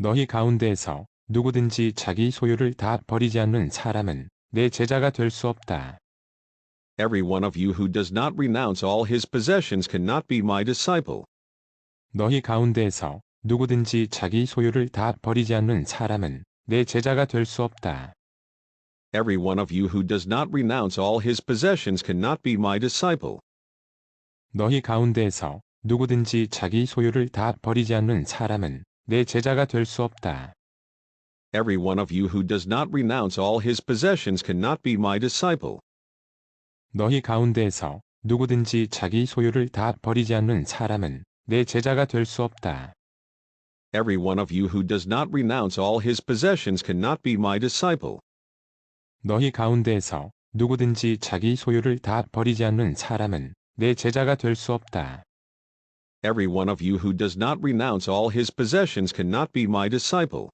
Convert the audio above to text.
너희 가운데에서 누구든지 자기 소유를 다 버리지 않는 사람은 내 제자가 될 수 없다. Every one of you who does not renounce all his possessions cannot be my disciple. 너희 가운데에서 누구든지 자기 소유를 다 버리지 않는 사람은 내 제자가 될 수 없다. Every one of you who does not renounce all his possessions cannot be my disciple. 너희 가운데에서 누구든지 자기 소유를 다 버리지 않는 사람은 내 제자가 될 수 없다. Every one of you who does not renounce all his possessions cannot be my disciple. 너희 가운데에서 누구든지 자기 소유를 다 버리지 않는 사람은 내 제자가 될 수 없다. Every one of you who does not renounce all his possessions cannot be my disciple. 너희 가운데에서 누구든지 자기 소유를 다 버리지 않는 사람은 내 제자가 될 수 없다. Every one of you who does not renounce all his possessions cannot be my disciple.